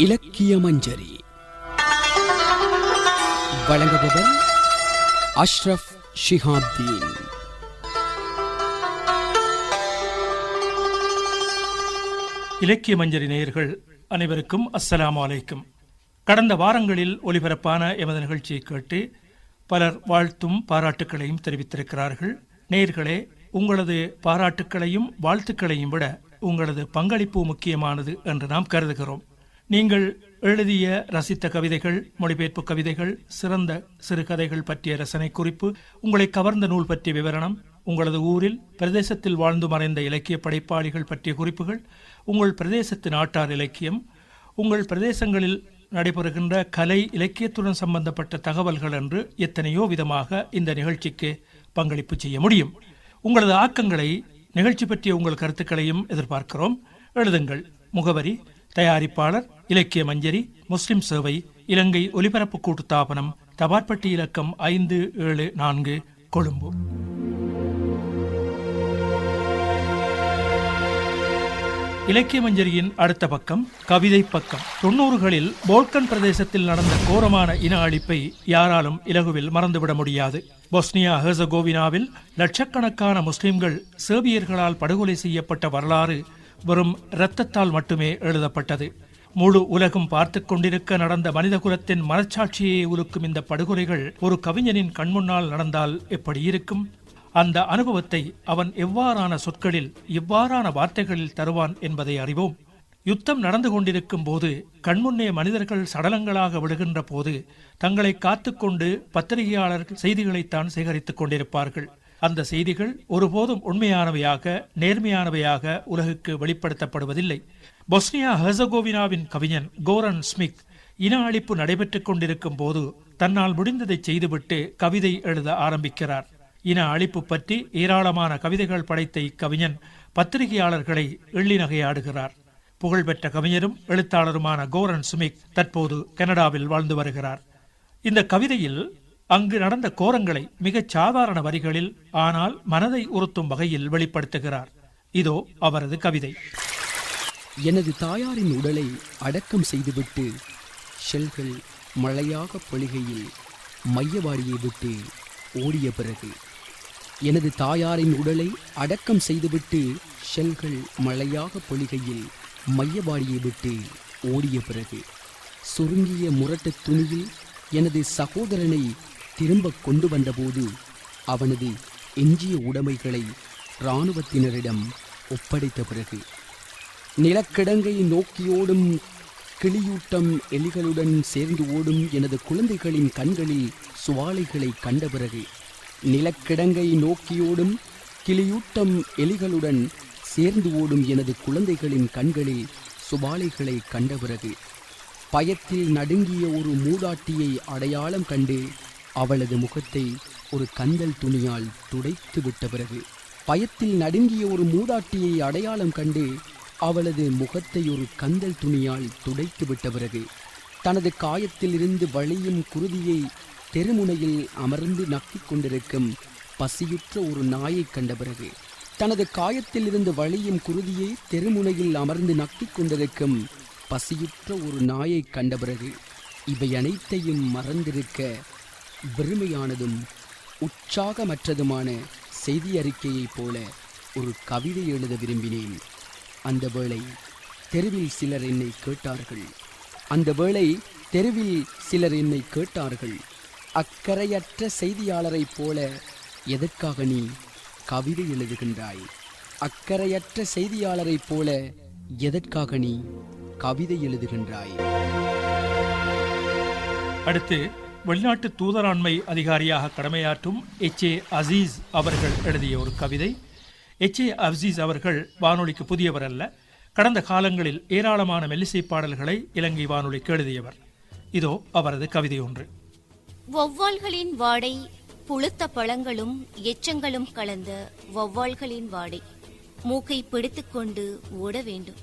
இலக்கிய மஞ்சரி. வழங்குபவர் அஷ்ரஃப் ஷிஹாப்தீன். இலக்கிய மஞ்சரி நேயர்கள் அனைவருக்கும் அஸ்ஸலாமு அலைக்கும். கடந்த வாரங்களில் ஒலிபரப்பான எமது நிகழ்ச்சியை கேட்டு பலர் வாழ்த்தும் பாராட்டுக்களையும் தெரிவித்திருக்கிறார்கள். நேயர்களே உங்களது பாராட்டுக்களையும் வாழ்த்துக்களையும் விட உங்களது பங்களிப்பு முக்கியமானது என்று நாம் கருதுகிறோம். நீங்கள் எழுதிய ரசித்த கவிதைகள் மொழிபெயர்ப்பு கவிதைகள் சிறந்த சிறுகதைகள் பற்றிய ரசனை குறிப்பு உங்களை கவர்ந்த நூல் பற்றிய விவரணம் உங்களது ஊரில் பிரதேசத்தில் வாழ்ந்து மறைந்த இலக்கிய படைப்பாளிகள் பற்றிய குறிப்புகள் உங்கள் பிரதேசத்தின் ஆட்டார் இலக்கியம் உங்கள் பிரதேசங்களில் நடைபெறுகின்ற கலை இலக்கியத்துடன் சம்பந்தப்பட்ட தகவல்கள் என்று எத்தனையோ விதமாக இந்த நிகழ்ச்சிக்கு பங்களிப்பு செய்ய முடியும். உங்களது ஆக்கங்களை நிகழ்ச்சி பற்றிய உங்கள் கருத்துக்களையும் எதிர்பார்க்கிறோம். எழுதுங்கள் முகவரி தயாரிப்பாளர் இலக்கிய மஞ்சரி முஸ்லிம் சேவை இலங்கை ஒலிபரப்பு கூட்டுத்தாபனம் தபாற்பட்டி இலக்கம் ஐந்து ஏழு நான்கு கொழும்பு. இலக்கிய மஞ்சரியின் அடுத்த பக்கம் கவிதை பக்கம். தொன்னூறுகளில் போல்கன் பிரதேசத்தில் நடந்த கோரமான இன அழிப்பை யாராலும் இலகுவில் மறந்துவிட முடியாது. பொஸ்னியா ஹெர்சகோவினாவில் லட்சக்கணக்கான முஸ்லிம்கள் சேவியர்களால் படுகொலை செய்யப்பட்ட வரலாறு வெறும் இரத்தத்தால் மட்டுமே எழுதப்பட்டது. முழு உலகம் பார்த்து கொண்டிருக்க நடந்த மனிதகுலத்தின் மனச்சாட்சியை உலுக்கும் இந்த படுகொலைகள் ஒரு கவிஞனின் கண்முன்னால் நடந்தால் எப்படி இருக்கும்? அந்த அனுபவத்தை அவன் எவ்வாறான சொற்களில் இவ்வாறான வார்த்தைகளில் தருவான் என்பதை அறிவோம். யுத்தம் நடந்து கொண்டிருக்கும் போது கண்முன்னே மனிதர்கள் சடலங்களாக விடுகின்ற போது தங்களை காத்துக்கொண்டு பத்திரிகையாளர்கள் செய்திகளைத்தான் சேகரித்துக் கொண்டிருப்பார்கள். அந்த செய்திகள் ஒருபோதும் உண்மையானவையாக நேர்மையானவையாக உலகுக்கு வெளிப்படுத்தப்படுவதில்லை. பொஸ்னியா ஹெர்சகோவினாவின் கவிஞன் கோரன் ஸ்மிக் இன அழிப்பு நடைபெற்றுக் கொண்டிருக்கும் போது தன்னால் முடிந்ததை செய்துவிட்டு கவிதை எழுத ஆரம்பிக்கிறார். இன அழிப்பு பற்றி ஏராளமான கவிதைகள் படைத்த இக்கவிஞன் பத்திரிகையாளர்களை எள்ளி நகையாடுகிறார் புகழ்பெற்ற கவிஞரும் எழுத்தாளருமான கோரன் சுமிக் தற்போது கனடாவில் வாழ்ந்து வருகிறார். இந்த கவிதையில் அங்கு நடந்த கோரங்களை மிகச் சாதாரண வரிகளில் ஆனால் மனதை உறுத்தும் வகையில் வெளிப்படுத்துகிறார். இதோ அவரது கவிதை. எனது தாயாரின் உடலை அடக்கம் செய்துவிட்டு ஷெல்கள் மழையாக பொழிகையில் மையவாடியை விட்டு ஓடிய பிறகு எனது தாயாரின் உடலை அடக்கம் செய்துவிட்டு ஷெல்கள் மழையாக பொழிகையில் மையவாடியை விட்டு ஓடிய பிறகு சுருங்கிய முரட்டு துணியில் எனது சகோதரனை திரும்ப கொண்டு வந்தபோது அவனது எஞ்சிய உடைமைகளை இராணுவத்தினரிடம் ஒப்படைத்த பிறகு நிலக்கிடங்கை நோக்கியோடும் கிளியூட்டம் எலிகளுடன் சேர்ந்து ஓடும் எனது குழந்தைகளின் கண்களில் சுவாலைகளை கண்ட பிறகு நிலக்கிடங்கை நோக்கியோடும் கிளியூட்டம் எலிகளுடன் சேர்ந்து ஓடும் எனது குழந்தைகளின் கண்களில் சுவாலைகளை கண்ட பிறகு பயத்தில் நடுங்கிய ஒரு மூதாட்டியை அடையாளம் கண்டு அவளது முகத்தை ஒரு கந்தல் துணியால் துடைத்து விட்ட பிறகு பயத்தில் நடுங்கிய ஒரு மூதாட்டியை அடையாளம் கண்டு அவளது முகத்தை ஒரு கந்தல் துணியால் துடைத்து விட்ட பிறகு தனது காயத்திலிருந்து வழியும் குருதியை தெருமுனையில் அமர்ந்து நக்கிக் கொண்டிருக்கும் பசியுற்ற ஒரு நாயைக் கண்ட பிறகு தனது காயத்தில் இருந்து வழியும் குருதியை தெருமுனையில் அமர்ந்து நக்கிக் கொண்டிருக்கும் பசியுற்ற ஒரு நாயைக் கண்ட பிறகு இவை அனைத்தையும் மறந்திருக்க வெறுமையானதும் உற்சாகமற்றதுமான செய்தி அறிக்கையைப் போல ஒரு கவிதை எழுத விரும்பினேன். அந்த வேளை தெருவில் சிலர் என்னை கேட்டார்கள். அந்த வேளை தெருவில் சிலர் என்னை கேட்டார்கள். அக்கறையற்ற செய்தியாளரைப் போல எதற்காக நீ கவிதை எழுதுகின்றாய்? அக்கறையற்ற செய்தியாளரைப் போல எதற்காக நீ கவிதை எழுதுகின்றாய்? அடுத்து வெளிநாட்டு தூதராண்மை அதிகாரியாக கடமையாற்றும் எச் ஏ அசீஸ் அவர்கள் எழுதிய ஒரு கவிதை. எச் ஏ அசீஸ் அவர்கள் வானொலிக்கு புதியவர் அல்ல. கடந்த காலங்களில் ஏராளமான மெல்லிசை பாடல்களை இலங்கை வானொலிக்கு எழுதியவர். இதோ அவரது கவிதை ஒன்று. வௌவால்களின் வாடை புழுத்த பழங்களும் எச்சங்களும் கலந்த வௌவால்களின் வாடை. மூக்கை பிடித்துக்கொண்டு ஓட வேண்டும்.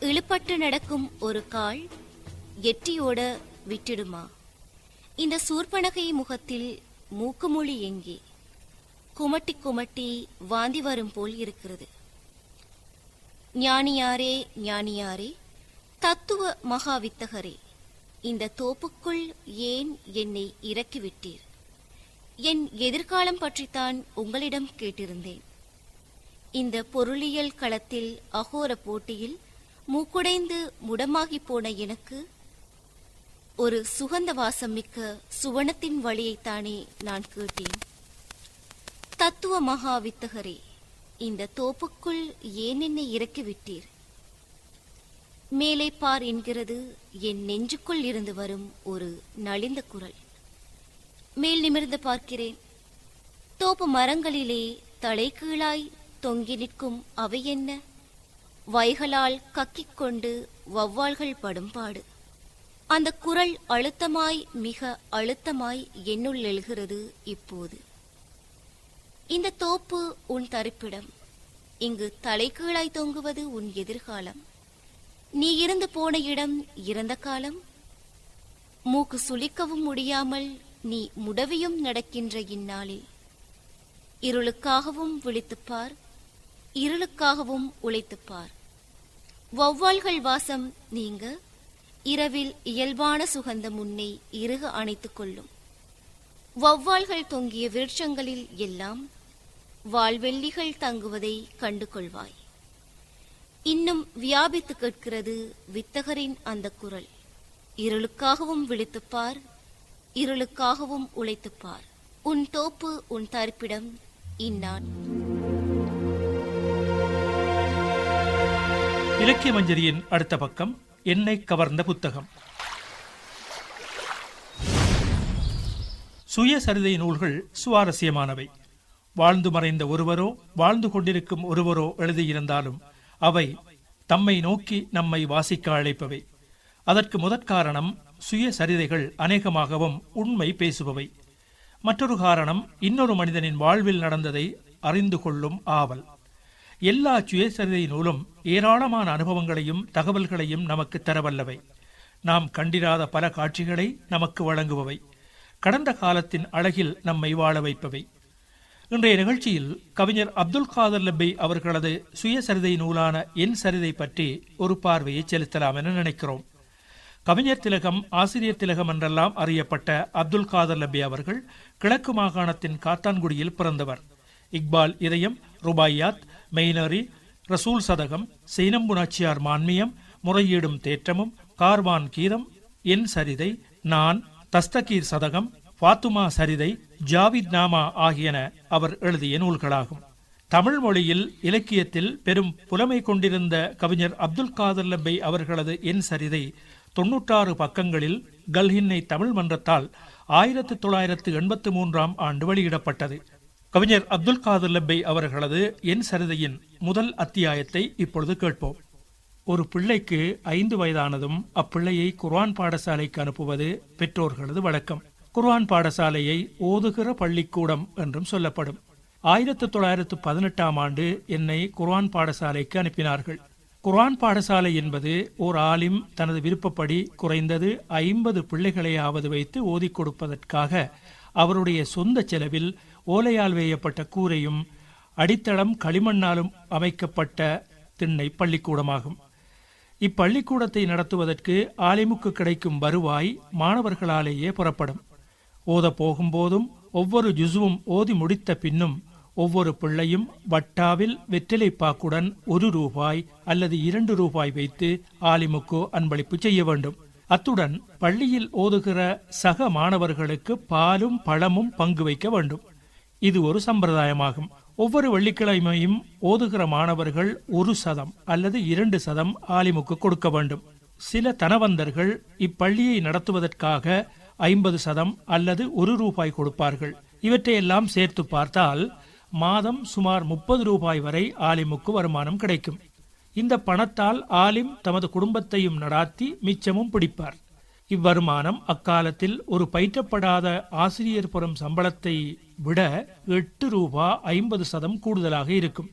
இழுப்பட்டு நடக்கும் ஒரு கால் எட்டியோட விட்டுடுமா? இந்த சூர்பனகை முகத்தில் மூக்குமொழி எங்கே? குமட்டி குமட்டி வாந்தி வரும் போல் இருக்கிறது. ஞானியாரே ஞானியாரே தத்துவ மகாவித்தகரே இந்த தோப்புக்குள் ஏன் என்னை இறக்கிவிட்டீர்? என் எதிர்காலம் பற்றித்தான் உங்களிடம் கேட்டிருந்தேன். இந்த பொருளியல் களத்தில் அகோர போட்டியில் மூக்குடைந்து முடமாகிப் போன எனக்கு ஒரு சுகந்த வாசம் மிக்க சுவனத்தின் வழியைத்தானே நான் கேட்டேன். தத்துவ மகா வித்தகரே இந்த தோப்புக்குள் ஏன் என்னை இறக்கிவிட்டீர்? மேலே பார் என்கிறது என் நெஞ்சுக்குள் இருந்து வரும் ஒரு நலிந்த குரல். மேல் நிமிர்ந்து பார்க்கிறேன். தோப்பு மரங்களிலே தலைகீழாய் தொங்கி நிற்கும் அவை என்ன? வைகளால் கக்கிக் கொண்டு வௌவால்கள் படும்பாடு அந்த குரல் அழுத்தமாய் மிக அழுத்தமாய் என்னுள் எழுகிறது இப்போது. இந்த தோப்பு உன் தரிப்பிடம். இங்கு தலைகீழாய் தொங்குவது உன் எதிர்காலம். நீ இருந்து போன இடம் இறந்த காலம். மூக்கு சுளிக்கவும் முடியாமல் நீ முடவியும் நடக்கின்ற இந்நாளில். இருளுக்காகவும் விழித்துப்பார் இருளுக்காகவும் உழைத்துப்பார். வௌவால்கள் வாசம் நீங்க இரவில் இயல்பான சுகந்தம் உன்னை இறுக அணைத்துக் கொள்ளும். வௌவால்கள் தொங்கிய விருட்சங்களில் எல்லாம் வாழ்வெள்ளிகள் தங்குவதை கண்டு கொள்வாய் இன்னும் வியாபித்து கேட்கிறது வித்தகரின் அந்த குரல். இருளுக்காகவும் விழித்துப்பார் இருளுக்காகவும் உழைத்துப்பார். உன் தோப்பு உன் தரிப்பிடம் இந்நான் இலக்கிய மஞ்சரியின் அடுத்த பக்கம். என்னை கவர்ந்த புத்தகம். சுயசரிதை நூல்கள் சுவாரஸ்யமானவை. வாழ்ந்து மறைந்த ஒருவரோ வாழ்ந்து கொண்டிருக்கும் ஒருவரோ எழுதியிருந்தாலும் அவை தம்மை நோக்கி நம்மை வாசிக்க அழைப்பவை. அதற்கு முதற்காரணம் சுயசரிதைகள் அநேகமாகவும் உண்மை பேசுபவை. மற்றொரு காரணம் இன்னொரு மனிதனின் வாழ்வில் நடந்ததை அறிந்து கொள்ளும் ஆவல். எல்லா சுயசரிதை நூலும் ஏராளமான அனுபவங்களையும் தகவல்களையும் நமக்கு தரவல்லவை. நாம் கண்டிராத பல காட்சிகளை நமக்கு வழங்குபவை. கடந்த காலத்தின் அழகில் நம்மை வாழ வைப்பவை. இன்றைய நிகழ்ச்சியில் கவிஞர் அப்துல் காதர் லப்பை அவர்களது சுயசரிதை நூலான என் சரிதை பற்றி ஒரு பார்வையை செலுத்தலாம் என நினைக்கிறோம். கவிஞர் திலகம் ஆசிரியர் திலகம் என்றெல்லாம் அறியப்பட்ட அப்துல் காதர் லப்பி அவர்கள் கிழக்கு மாகாணத்தின் காத்தான்குடியில் பிறந்தவர். இக்பால் இதயம் ருபாயாத் மெய்னரி ரசூல் சதகம் சீனம்புணாச்சியார் மான்மியம் முறையீடும் தேற்றமும் கார்வான் கீதம் என் சரிதை நான் தஸ்தகீர் சதகம் ஃபாத்துமா சரிதை ஜாவித் நாமா ஆகியன அவர் எழுதிய நூல்களாகும். தமிழ் மொழியில் இலக்கியத்தில் பெரும் புலமை கொண்டிருந்த கவிஞர் அப்துல் காதர் லப்பை அவர்களது என் சரிதை தொன்னூற்றாறு பக்கங்களில் கல்ஹின்னை தமிழ் மன்றத்தால் ஆயிரத்து தொள்ளாயிரத்து எண்பத்து மூன்றாம் ஆண்டு வெளியிடப்பட்டது. கவிஞர் அப்துல் காதர் லப்பை அவர்களது என் சரிதையின் முதல் அத்தியாயத்தை இப்பொழுது கேட்போம். ஒரு பிள்ளைக்கு ஐந்து வயதானதும் அப்பிள்ளையை குர்ஆன் பாடசாலைக்கு அனுப்புவது பெற்றோர்களது வழக்கம். குர்ஆன் பாடசாலையை ஓதுகிற பள்ளிக்கூடம் என்றும் சொல்லப்படும். ஆயிரத்து தொள்ளாயிரத்து பதினெட்டாம் ஆண்டு என்னை குர்ஆன் பாடசாலைக்கு அனுப்பினார்கள். குர்ஆன் பாடசாலை என்பது ஓர் ஆலிம் தனது விருப்பப்படி குறைந்தது ஐம்பது பிள்ளைகளையாவது வைத்து ஓதிக் கொடுப்பதற்காக அவருடைய சொந்த செலவில் ஓலையால் வேயப்பட்ட கூரையும் அடித்தளம் களிமண்ணாலும் அமைக்கப்பட்ட திண்ணை பள்ளிக்கூடமாகும். இப்பள்ளிக்கூடத்தை நடத்துவதற்கு ஆலிமுக்கு கிடைக்கும் வருவாய் மாணவர்களாலேயே புறப்படும். ஓத போகும்போதும் ஒவ்வொரு ஜுசுவும் ஓதி முடித்த பின்னும் ஒவ்வொரு பிள்ளையும் வட்டாவில் வெற்றிலைப்பாக்குடன் ஒரு ரூபாய் அல்லது இரண்டு ரூபாய் வைத்து ஆலிமுக்கு அன்பளிப்பு செய்ய வேண்டும். அத்துடன் பள்ளியில் ஓதுகிற சக மாணவர்களுக்கு பாலும் பழமும் பங்கு வைக்க வேண்டும். இது ஒரு சம்பிரதாயமாகும். ஒவ்வொரு வெள்ளிக்கிழமையும் ஓதுகிற மாணவர்கள் ஒரு சதம் அல்லது இரண்டு சதம் ஆலிமுக்கு கொடுக்க வேண்டும். சில தனவந்தர்கள் இப்பள்ளியை நடத்துவதற்காக ஐம்பது சதம் அல்லது ஒரு ரூபாய் கொடுப்பார்கள். இவற்றையெல்லாம் சேர்த்து பார்த்தால் மாதம் சுமார் முப்பது ரூபாய் வரை ஆலிமுக்கு வருமானம் கிடைக்கும். இந்த பணத்தால் ஆலிம் தமது குடும்பத்தையும் நடாத்தி மிச்சமும் பிடிப்பார். இவ்வருமானம் அக்காலத்தில் ஒரு பயிற்றப்படாத ஆசிரியர் புறம் சம்பளத்தை விட எட்டு ரூபா ஐம்பது சதம் கூடுதலாக இருக்கும்.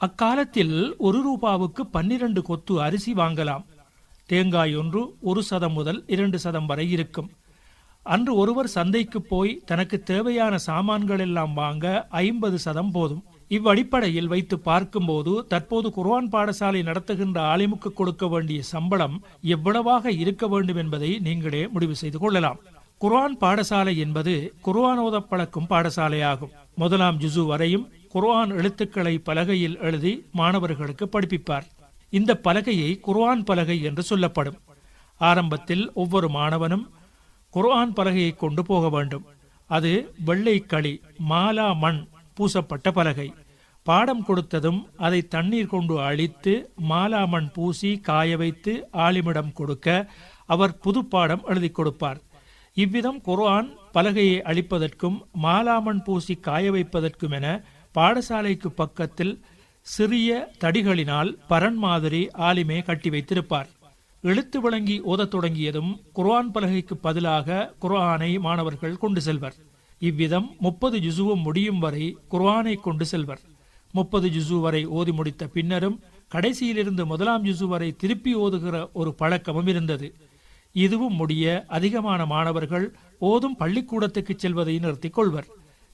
அக்காலத்தில் ஒரு ரூபாவுக்கு பன்னிரண்டு கொத்து அரிசி வாங்கலாம். தேங்காய் ஒன்று ஒரு சதம் முதல் இரண்டு சதம் வரை இருக்கும். அன்று ஒருவர் சந்தைக்கு போய் தனக்கு தேவையான சாமான்கள் எல்லாம் வாங்க ஐம்பது சதம் போதும். இவ்வடிப்படையில் வைத்து பார்க்கும்போது தற்போது குர்ஆன் பாடசாலை நடத்துகின்ற ஆலிமுக்கு கொடுக்க வேண்டிய சம்பளம் எவ்வளவாக இருக்க வேண்டும் என்பதை நீங்களே முடிவு செய்து கொள்ளலாம். குர்ஆன் பாடசாலை என்பது குர்ஆன் ஓத பழக்கும் பாடசாலையாகும். முதலாம் ஜுசு வரையும் குர்ஆன் எழுத்துக்களை பலகையில் எழுதி மாணவர்களுக்கு படிப்பிப்பார். இந்த பலகையை குர்ஆன் பலகை என்று சொல்லப்படும். ஆரம்பத்தில் ஒவ்வொரு மாணவனும் குர்ஆன் பலகையை கொண்டு போக வேண்டும். அது வெள்ளை களி மாலா மண் பூசப்பட்ட பலகை. பாடம் கொடுத்ததும் அதை தண்ணீர் கொண்டு அழித்து மாலாமண் பூசி காய வைத்து ஆலிமிடம் கொடுக்க அவர் புது பாடம் எழுதி கொடுப்பார். இவ்விதம் குர்ஆன் பலகையை அழிப்பதற்கும் மாலாமண் பூசி காய வைப்பதற்கும் என பாடசாலைக்கு பக்கத்தில் சிறிய தடிகளினால் பரன் மாதிரி ஆலிமே கட்டி வைத்திருப்பார். எழுத்து விளங்கி ஓதத் தொடங்கியதும் குர்ஆன் பலகைக்கு பதிலாக குர்ஆனை மாணவர்கள் கொண்டு செல்வர். இவ்விதம் முப்பது ஜுசுவும் முடியும் வரை குர்ஆனை கொண்டு செல்வர். முப்பது ஜுசு வரை ஓதி முடித்த பின்னரும் கடைசியிலிருந்து முதலாம் ஜுசு வரை திருப்பி ஓதுகிற ஒரு பழக்கமும் இருந்தது. இதுவும் முடிய அதிகமான மாணவர்கள் ஓதும் பள்ளிக்கூடத்துக்கு செல்வதை நிறுத்திக் கொள்வர்.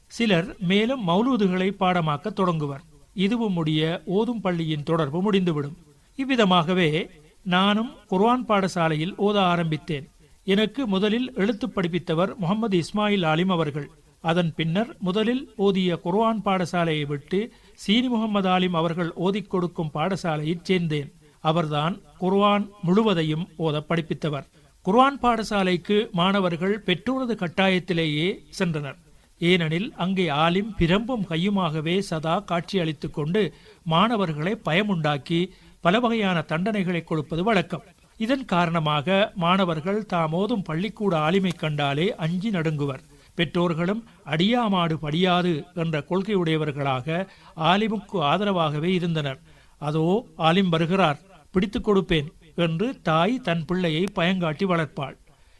சிலர் மேலும் மௌலூதுகளை பாடமாக்க தொடங்குவர். இதுவும் முடிய ஓதும் பள்ளியின் தொடர்பு முடிந்துவிடும். இவ்விதமாகவே நானும் குர்ஆன் பாடசாலையில் ஓத ஆரம்பித்தேன். எனக்கு முதலில் எழுத்து படிப்பித்தவர் முகமது இஸ்மாயில் ஆலிம் அவர்கள். அதன் பின்னர் முதலில் ஓதிய குர்ஆன் பாடசாலையை விட்டு சீனி முகமது ஆலிம் அவர்கள் ஓதிக் கொடுக்கும் பாடசாலையில் சேர்ந்தேன். அவர்தான் குர்ஆன் முழுவதையும் ஓத படிப்பித்தவர். குர்ஆன் பாடசாலைக்கு மாணவர்கள் பெற்றோரது கட்டாயத்திலேயே சென்றனர். ஏனெனில் அங்கே ஆலிம் பிரம்பும் கையுமாகவே சதா காட்சி கொண்டு மாணவர்களை பயமுண்டாக்கி பல வகையான தண்டனைகளை கொடுப்பது வழக்கம். இதன் காரணமாக மாணவர்கள் தாம் ஓதும் பள்ளிக்கூட ஆலிமை கண்டாலே அஞ்சி நடுங்குவர். பெற்றோர்களும் அடியாமாடு படியாது என்ற கொள்கையுடையவர்களாக ஆலிமுக்கு ஆதரவாகவே இருந்தனர். அதோ ஆலிம் வருகிறார் பிடித்துக் கொடுப்பேன் என்று தாய் தன் பிள்ளையை பயங்காட்டி வளர்ப்பாள்.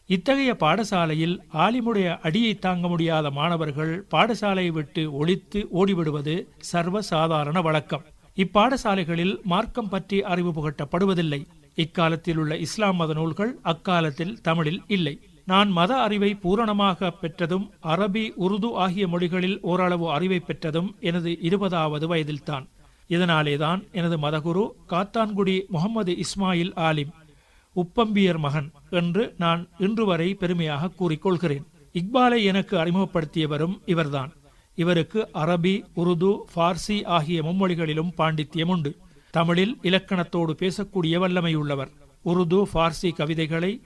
இத்தகைய பாடசாலையில் ஆலிமுடைய அடியை தாங்க முடியாத மாணவர்கள் பாடசாலையை விட்டு ஒழித்து ஓடிவிடுவது சர்வ சாதாரண வழக்கம். இப்பாடசாலைகளில் மார்க்கம் பற்றி அறிவு புகட்டப்படுவதில்லை. இக்காலத்தில் உள்ள இஸ்லாம் மத நூல்கள் அக்காலத்தில் தமிழில் இல்லை. நான் மத அறிவை பூரணமாக பெற்றதும் அரபி உருது ஆகிய மொழிகளில் ஓரளவு அறிவை பெற்றதும் எனது இருபதாவது வயதில்தான். இதனாலேதான் எனது மதகுரு காத்தான்குடி முகமது இஸ்மாயில் ஆலிம் உப்பம்பியர் மகன் என்று நான் இன்று வரை பெருமையாக கூறிக்கொள்கிறேன். இக்பாலை எனக்கு அறிமுகப்படுத்தியவரும் இவர்தான். இவருக்கு அரபி உருது பார்சி ஆகிய மும்மொழிகளிலும் பாண்டித்யம் உண்டு. தமிழில் இலக்கணத்தோடு பேசக்கூடிய வல்லமையுள்ளவர். உருது பார்சி கவிதைகளை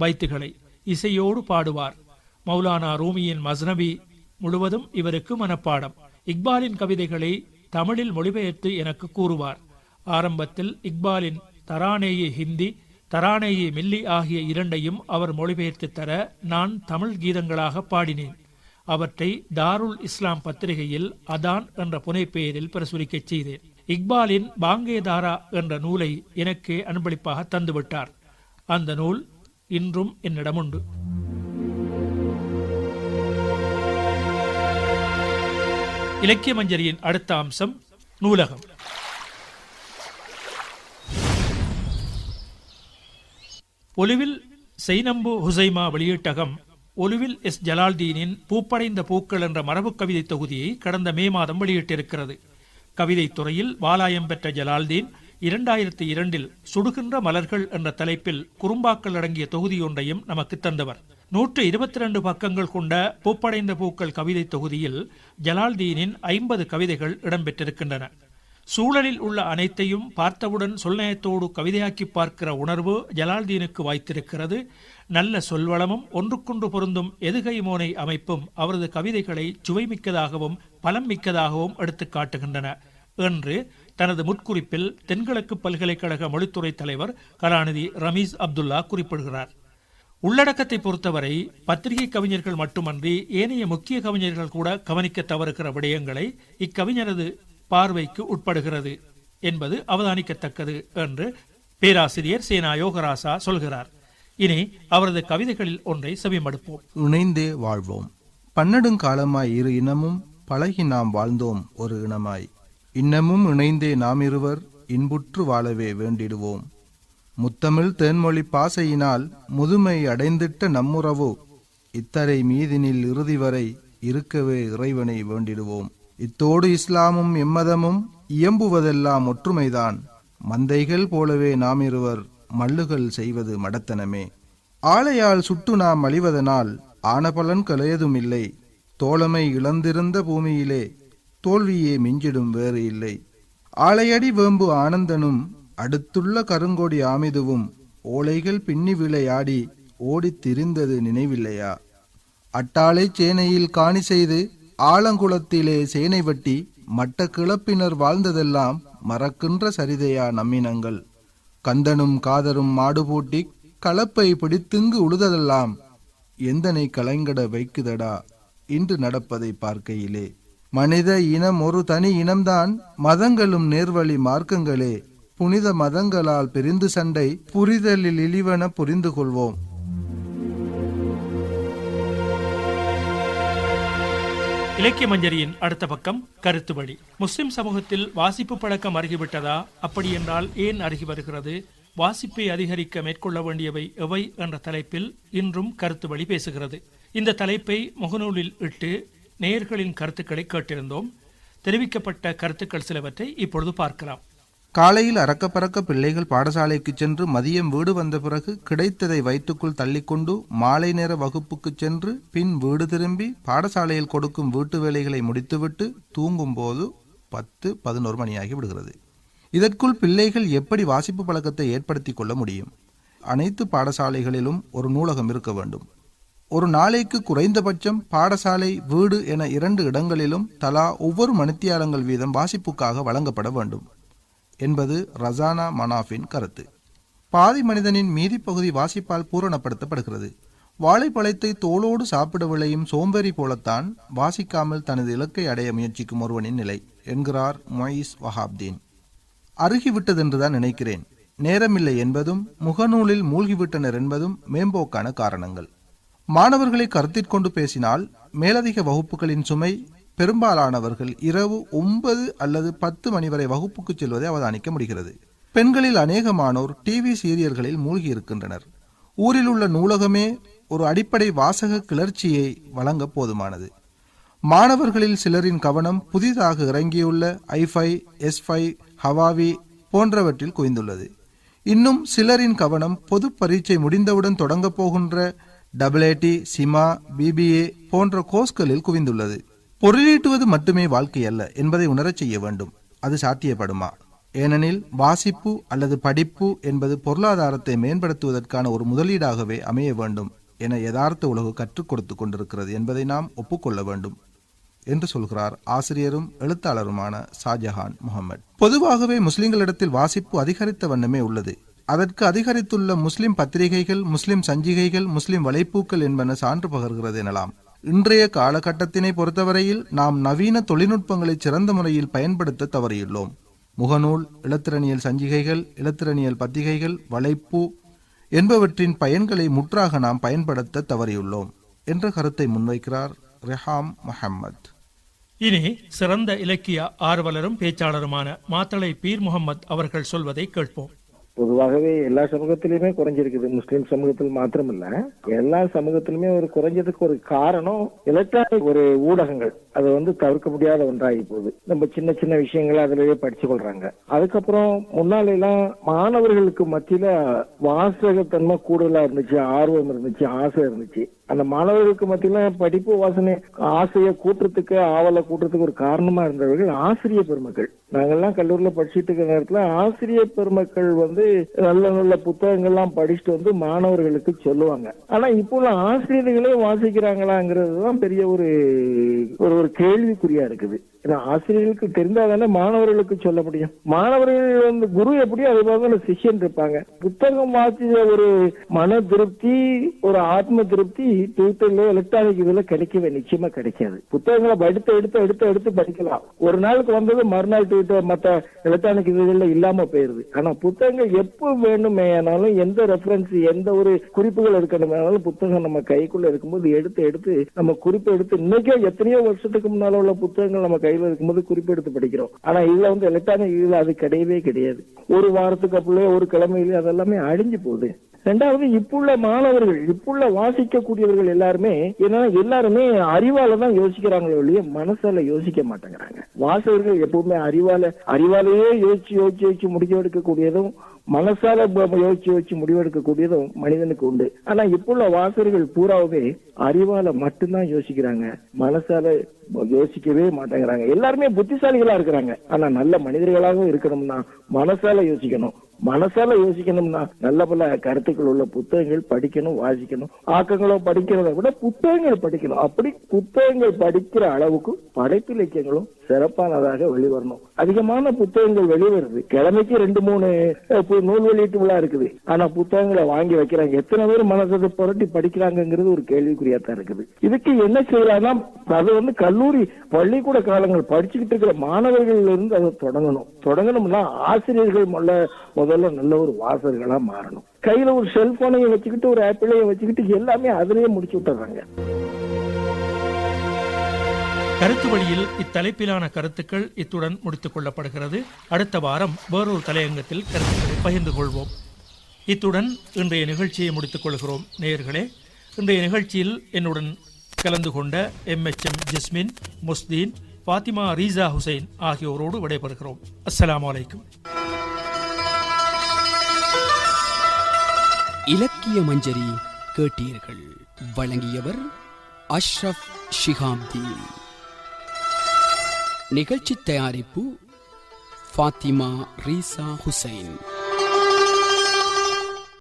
பைத்துகளை இசையோடு பாடுவார். மௌலானா ரூமியின் மஸ்னபி முழுவதும் இவருக்கு மனப்பாடம். இக்பாலின் கவிதைகளை தமிழில் மொழிபெயர்த்து எனக்கு கூறுவார். ஆரம்பத்தில் இக்பாலின் தரானேயே ஹிந்தி தரானேயே மில்லி ஆகிய இரண்டையும் அவர் மொழிபெயர்த்து தர நான் தமிழ் கீதங்களாக பாடினேன். அவற்றை தாருல் இஸ்லாம் பத்திரிகையில் அதான் என்ற புனைப்பெயரில் பிரசுரிக்கச் செய்தேன். இக்பாலின் பாங்கேதாரா என்ற நூலை எனக்கு அன்பளிப்பாக தந்துவிட்டார். அந்த நூல் இன்றும் என்னிடம் உண்டு இலக்கிய மஞ்சரியின் அடுத்த அம்சம் நூலகம். ஒலுவில் செய்னம்பு ஹுசைமா வெளியீட்டகம் ஒலுவில் எஸ் ஜலால்தீனின் பூப்படைந்த பூக்கள் என்ற மரபு கவிதை தொகுதியை கடந்த மே மாதம் வெளியிட்டிருக்கிறது. கவிதை துறையில் வாலாயம் பெற்ற ஜலால்தீன் இரண்டாயிரத்தி இரண்டில் சுடுகின்ற மலர்கள் என்ற தலைப்பில் குறும்பாக்கள் அடங்கிய தொகுதி ஒன்றையும் நமக்கு தந்தவர். நூற்று இருபத்தி ரெண்டு பக்கங்கள் கொண்ட பூப்படைந்த பூக்கள் கவிதை தொகுதியில் ஜலால்தீனின் ஐம்பது கவிதைகள் இடம்பெற்றிருக்கின்றன. சூழலில் உள்ள அனைத்தையும் பார்த்தவுடன் சொல்நயத்தோடு கவிதையாக்கி பார்க்கிற உணர்வு ஜலால்தீனுக்கு வாய்த்திருக்கிறது. நல்ல சொல்வளமும் ஒன்றுக்கொன்று பொருந்தும் எதுகை மோனை அமைப்பும் அவரது கவிதைகளை சுவைமிக்கதாகவும் பலம் மிக்கதாகவும் எடுத்து காட்டுகின்றன. என்று தனது முற்குறிப்பில் தென்கிழக்கு பல்கலைக்கழக மொழித்துறை தலைவர் கலாநிதி ரமீஸ் அப்துல்லா குறிப்பிடுகிறார். உள்ளடக்கத்தை பொறுத்தவரை பத்திரிகை கவிஞர்கள் மட்டுமன்றி ஏனைய முக்கிய கவிஞர்கள் கூட கவனிக்க தவறுகிற விடயங்களை இக்கவிஞரது பார்வைக்கு உட்படுகிறது என்பது அவதானிக்கத்தக்கது என்று பேராசிரியர் சேனா யோகராசா சொல்கிறார். இனி அவரது கவிதைகளில் ஒன்றை செவிமடுப்போம். இணைந்தே வாழ்வோம். பன்னெடுங்காலமாய் இரு இனமும் பழகி நாம் வாழ்ந்தோம் ஒரு இனமாய். இன்னமும் இணைந்தே நாம் இருவர் இன்புற்று வாழவே வேண்டிடுவோம். முத்தமிழ் தேன்மொழி பாசையினால் முதுமை அடைந்திட்ட நம்முறவோ இத்தரை மீதினில் இறுதி வரை இருக்கவே இறைவனை வேண்டிடுவோம். இத்தோடு இஸ்லாமும் எம்மதமும் இயம்புவதெல்லாம் ஒற்றுமைதான். மந்தைகள் போலவே நாம் இருவர் மல்லுகள் செய்வது மடத்தனமே. ஆலையால் சுட்டு நாம் அழிவதனால் ஆனபலன் கலையதும் இல்லை. தோழமை இழந்திருந்த பூமியிலே தோல்வியே மிஞ்சிடும் வேறு இல்லை. ஆலையடி வேம்பு ஆனந்தனும் அடுத்துள்ள கருங்கொடி ஆமிதுவும் ஓலைகள் பின்னி விளையாடி ஓடித் திரிந்தது நினைவில்லையா? அட்டாளை சேனையில் காணி செய்து ஆலங்குளத்திலே சேனை வட்டி மட்ட கிளப்பினர் வாழ்ந்ததெல்லாம் மறக்கின்ற சரிதையா நம்மினங்கள் கந்தனும் காதரும் மாடு பூட்டி களப்பை பிடித்துங்கு உழுததெல்லாம் எந்தனை கலைங்கட வைக்குதடா இன்று நடப்பதை பார்க்கையிலே. மனித இனம் ஒரு தனி இனம்தான் மதங்களும் நேர்வழி மார்க்கங்களே. புனித மதங்களால் பிரிந்து சண்டை புரிதலில் இழிவன புரிந்து கொள்வோம் இலக்கிய மஞ்சரியின் அடுத்த பக்கம் கருத்து வழி. முஸ்லிம் சமூகத்தில் வாசிப்பு பழக்கம் அருகிவிட்டதா? அப்படி என்றால் ஏன் அருகி வருகிறது? வாசிப்பை அதிகரிக்க மேற்கொள்ள வேண்டியவை எவை என்ற தலைப்பில் இன்றும் கருத்து வழி பேசுகிறது. இந்த தலைப்பை முகநூலில் இட்டு நேயர்களின் கருத்துக்களை கேட்டிருந்தோம். தெரிவிக்கப்பட்ட கருத்துக்கள் சிலவற்றை இப்பொழுது பார்க்கலாம். காலையில் அறக்க பறக்க பிள்ளைகள் பாடசாலைக்கு சென்று மதியம் வீடு வந்த பிறகு கிடைத்ததை வயிற்றுக்குள் தள்ளிக்கொண்டு மாலை நேர வகுப்புக்கு சென்று பின் வீடு திரும்பி பாடசாலையில் கொடுக்கும் வீட்டு வேலைகளை முடித்துவிட்டு தூங்கும்போது பத்து பதினோரு மணியாகி விடுகிறது. இதற்குள் பிள்ளைகள் எப்படி வாசிப்பு பழக்கத்தை ஏற்படுத்தி கொள்ள முடியும்? அனைத்து பாடசாலைகளிலும் ஒரு நூலகம் இருக்க வேண்டும். ஒரு நாளைக்கு குறைந்தபட்சம் பாடசாலை வீடு என இரண்டு இடங்களிலும் தலா ஒவ்வொரு மணித்தியாலங்கள் வீதம் வாசிப்புக்காக வழங்கப்பட வேண்டும். என்பது ரசானா மனாஃபின் கருத்து. பாதி மனிதனின் மீதி பகுதி வாசிப்பால் பூரணப்படுத்தப்படுகிறது. வாழைப்பழத்தை தோளோடு சாப்பிட விளையும் சோம்பேறி போலத்தான் வாசிக்காமல் தனது இலக்கை அடைய முயற்சிக்கும் ஒருவனின் நிலை என்கிறார் மொயிஸ் வஹாப்தீன். அருகிவிட்டதென்றுதான் நினைக்கிறேன். நேரமில்லை என்பதும் முகநூலில் மூழ்கிவிட்டனர் என்பதும் மேம்போக்கான காரணங்கள். மாணவர்களை கருத்திற்கொண்டு பேசினால் மேலதிக வகுப்புகளின் சுமை பெரும்பாலானவர்கள் இரவு ஒன்பது அல்லது பத்து மணி வரை வகுப்புக்கு செல்வதை அவதானிக்க முடிகிறது. பெண்களில் அநேகமானோர் டிவி சீரியல்களில் மூழ்கி இருக்கின்றனர் ஊரில் உள்ள நூலகமே ஒரு அடிப்படை வாசக கிளர்ச்சியை வழங்க போதுமானது. மாணவர்களில் சிலரின் கவனம் புதிதாக இறங்கியுள்ள ஐஃபை எஸ் ஃபை ஹவாவி போன்றவற்றில் குவிந்துள்ளது. இன்னும் சிலரின் கவனம் பொது பரீட்சை முடிந்தவுடன் தொடங்கப் போகின்ற டபிள்ஏடி சிமா பிபிஏ போன்ற கோர்ஸ்களில் குவிந்துள்ளது. பொருளீட்டுவது மட்டுமே வாழ்க்கை அல்ல என்பதை உணரச் செய்ய வேண்டும். அது சாத்தியப்படுமா? ஏனெனில் வாசிப்பு அல்லது படிப்பு என்பது பொருளாதாரத்தை மேம்படுத்துவதற்கான ஒரு முதலீடாகவே அமைய வேண்டும் என யதார்த்த உலகு கற்றுக் கொடுத்து கொண்டிருக்கிறது என்பதை நாம் ஒப்புக்கொள்ள வேண்டும் என்று சொல்கிறார் ஆசிரியரும் எழுத்தாளருமான ஷாஜஹான் முகமது பொதுவாகவே முஸ்லிம்களிடத்தில் வாசிப்பு அதிகரித்த வண்ணமே உள்ளது. அதற்கு அதிகரித்துள்ள முஸ்லிம் பத்திரிகைகள் முஸ்லிம் சஞ்சிகைகள் முஸ்லிம் வலைப்பூக்கள் என்பன சான்று பகர்கிறது எனலாம். இன்றைய காலகட்டத்தினை பொறுத்தவரையில் நாம் நவீன தொழில்நுட்பங்களை சிறந்த முறையில் பயன்படுத்த தவறியுள்ளோம். முகநூல் இலத்திரனியல் சஞ்சிகைகள் இலத்திரனியல் பத்திரிகைகள் வலைப்பு என்பவற்றின் பயன்களை முற்றாக நாம் பயன்படுத்த தவறியுள்ளோம் என்ற கருத்தை முன்வைக்கிறார் ரெஹாம் மஹம்மத். இனி சிறந்த இலக்கிய ஆர்வலரும் பேச்சாளருமான மாத்தளை பீர் முகமது அவர்கள் சொல்வதை கேட்போம். பொதுவாகவே எல்லா சமூகத்திலுமே குறைஞ்சிருக்குது. முஸ்லீம் சமூகத்தில் மாத்திரமில்ல. எல்லா சமூகத்திலுமே ஒரு குறைஞ்சதுக்கு ஒரு காரணம் எலக்ட்ரானிக் ஒரு ஊடகங்கள். அது வந்து தவிர்க்க முடியாத ஒன்றாகி போகுது. நம்ம சின்ன சின்ன விஷயங்களை அதிலேயே படிச்சு கொள்றாங்க. அதுக்கப்புறம் முன்னால எல்லாம் மாணவர்களுக்கு மத்தியில வாசகத்தன்மை கூடுதலா இருந்துச்சு ஆர்வம் இருந்துச்சு ஆசை இருந்துச்சு. அந்த மாணவர்களுக்கு மத்தியில படிப்பு வாசனை ஆசையை கூட்டுறதுக்கு ஆவலை கூட்டுறதுக்கு ஒரு காரணமா இருந்தவர்கள் ஆசிரிய பெருமக்கள். நாங்கெல்லாம் கல்லூரியில படிச்சுட்டு இருக்கிற நேரத்துல ஆசிரிய பெருமக்கள் வந்து நல்ல நல்ல புத்தகங்கள்லாம் படிச்சுட்டு வந்து மாணவர்களுக்கு சொல்லுவாங்க. ஆனா இப்போ உள்ள ஆசிரியர்களே வாசிக்கிறாங்களாங்கிறது தான் பெரிய ஒரு ஒரு ஒரு கேள்விக்குறியா இருக்குது. ஏன்னா ஆசிரியர்களுக்கு தெரிந்தாதானே மாணவர்களுக்கு சொல்ல முடியும். மாணவர்கள் வந்து குரு எப்படி அது போல சிஷ்யன் இருப்பாங்க. புத்தகம் வாசிச்ச ஒரு மன திருப்தி ஒரு ஆத்ம திருப்தி ட்விட்டர்ல எலக்ட்ரானிக் இதுல கிடைக்கவே நிச்சயமா கிடைக்காது. புத்தகங்களை எடுத்து எடுத்து எடுத்து எடுத்து படிக்கலாம். ஒரு நாளுக்கு வந்தது மறுநாள் ட்விட்டர் மத்த எலக்ட்ரானிக் இதுல இல்லாம போயிருது. ஆனா புத்தகங்கள் எப்போ வேணுமே ஆனாலும் எந்த ரெஃபரன்ஸ் எந்த ஒரு குறிப்புகள் இருக்கணுமானாலும் புத்தகம் நம்ம கைக்குள்ள இருக்கும்போது எடுத்து எடுத்து நம்ம குறிப்பு எடுத்து இன்னைக்கே எத்தனையோ வருஷத்துக்கு முன்னால உள்ள புத்தகங்கள் நம்ம கையில இருக்கும்போது குறிப்பெடுத்து படிக்கிறோம். ஆனா இதுல வந்து எலக்ட்ரானிக் இதுல அது கிடையவே கிடையாது. ஒரு வாரத்துக்கு அப்படியே ஒரு கிழமையிலே அதெல்லாமே அழிஞ்சு போகுது. ரெண்டாவது இப்புள்ள மாணவர்கள் இப்புள்ள வாசிக்கக்கூடியவர்கள் எல்லாருமே ஏன்னா எல்லாருமே அறிவால தான் யோசிக்கிறாங்களே ஒழிய மனசால யோசிக்க மாட்டேங்கிறாங்க. வாசகர்கள் எப்பவுமே அறிவால அறிவாலேயே யோசிச்சு யோசிச்சு யோசிச்சு முடிவெடுக்கக்கூடியதும் மனசால யோசிச்சு யோசிச்சு முடிவெடுக்கக்கூடியதும் மனிதனுக்கு உண்டு. ஆனா இப்புள்ள வாசகர்கள் பூராவே அறிவால மட்டும்தான் யோசிக்கிறாங்க. மனசால யோசிக்கவே மாட்டேங்கிறாங்க. எல்லாருமே புத்திசாலிகளா இருக்கிறாங்க. ஆனா நல்ல மனிதர்களாகவும் இருக்கணும்னா மனசால யோசிக்கணும். மனசால யோசிக்கணும்னா நல்ல பல கருத்துக்கள் உள்ள புத்தகங்கள் படிக்கணும் வாசிக்கணும். ஆக்கங்களோ படிக்கிறத விட புத்தகங்கள் படிக்கணும். அப்படி புத்தகங்கள் படிக்கிற அளவுக்கு படைப்பு இலக்கியங்களும் சிறப்பானதாக வெளிவரணும். அதிகமான புத்தகங்கள் வெளிவருது. கிழமைக்கு ரெண்டு மூணு நூல் வெளியீட்டு விழா இருக்குது. ஆனா புத்தகங்களை வாங்கி வைக்கிறாங்க. எத்தனை பேர் மனசத்தை புரட்டி படிக்கிறாங்கிறது ஒரு கேள்விக்குறியா தான் இருக்குது. இதுக்கு என்ன செய்யலாம்னா அது வந்து கல்லூரி பள்ளிக்கூட காலங்கள் படிச்சுக்கிட்டு இருக்கிற மாணவர்கள் இருந்து அதை தொடங்கணும். தொடங்கணும்னா ஆசிரியர்கள் முதல்ல முதல்ல நல்ல ஒரு வாசகர்களா மாறணும். கையில ஒரு செல்போனையும் வச்சுக்கிட்டு ஒரு ஆப்பிளையும் வச்சுக்கிட்டு எல்லாமே அதிலேயே முடிச்சு விட்டுறாங்க. கருத்து வழியில் இத்தலைப்பிலான கருத்துக்கள் இத்துடன் முடித்துக் கொள்ளப்படுகிறது. அடுத்த வாரம் வேறொரு தலையங்கத்தில் கருத்துக்களை பகிர்ந்து கொள்வோம். இத்துடன் இன்றைய நிகழ்ச்சியை முடித்துக் கொள்கிறோம். நேயர்களே இன்றைய நிகழ்ச்சியில் என்னுடன் கலந்து கொண்ட எம்எச்எம் ஜஸ்மின் முஸ்தீன் ஃபாத்திமா ரீசா ஹுசைன் ஆகியோரோடு விடைபெறுகிறோம். அஸ்லாம் அலைக்கும். இலக்கிய மஞ்சரி கேட்டீர்கள். வழங்கியவர் அஷ்ரப் ஷிகாப்தி நிகழ்ச்சி தயாரிப்பு ஃபாத்திமா ரீசா ஹுசைன்.